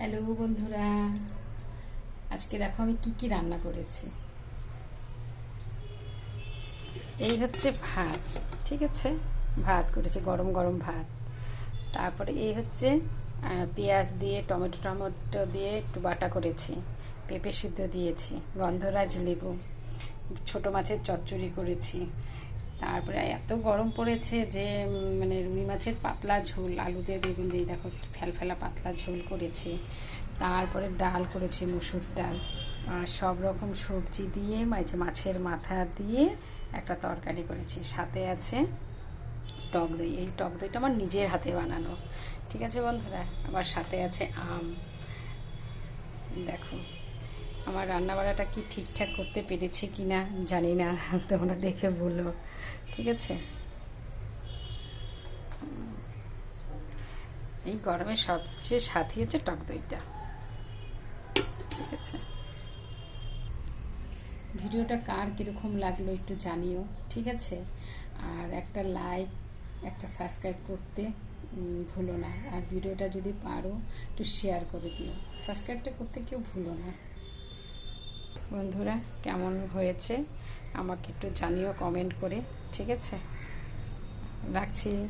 Hello বন্ধুরা, আজকে দেখো আমি কি কি রান্না করেছি। এই হচ্ছে ভাত, ঠিক আছে? ভাত করেছি, গরম গরম ভাত। তারপরে এই হচ্ছে পেঁয়াজ দিয়ে, টমেটো টমেটো দিয়ে একটু বাটা করেছি, পেঁপে সিদ্ধ দিয়েছি, গন্ধরাজ লেবু, ছোট মাছের চচ্চড়ি করেছি তারপরে এত গরম পড়েছে যে মানে রুই মাছের পাতলা ঝোল, আলু দিয়ে বেগুন দিয়ে, দেখো ফেলফেলা পাতলা ঝোল করেছে। তারপরে ডাল করেছি, মুসুর ডাল। আর সব রকম সবজি দিয়ে মাঝে মাছের মাথা দিয়ে একটা তরকারি করেছি। সাথে আছে টক দই। এই টক দইটা আমার নিজের হাতে বানানো। ঠিক আছে বন্ধুরা? আবার সাথে আছে আম। দেখো। আমার রান্নাবাড়াটা কি ঠিকঠাক করতে পেরেছি কি না জানি না, তোমরা দেখে বলো। ঠিক আছে? এই গরমে সবচেয়ে সাথী হচ্ছে টক দইটা। ঠিক আছে? ভিডিওটা কার কীরকম লাগল একটু জানিও, ঠিক আছে? আর একটা লাইক, একটা সাবস্ক্রাইব করতে ভুলো না। আর ভিডিওটা যদি পারো, একটু শেয়ার করে দিও। সাবস্ক্রাইবটা করতে কেউ ভুলো না। বন্ধুরা কেমন হয়েছে? আমাকে একটু জানিও কমেন্ট করে ঠিক আছে? রাখছি।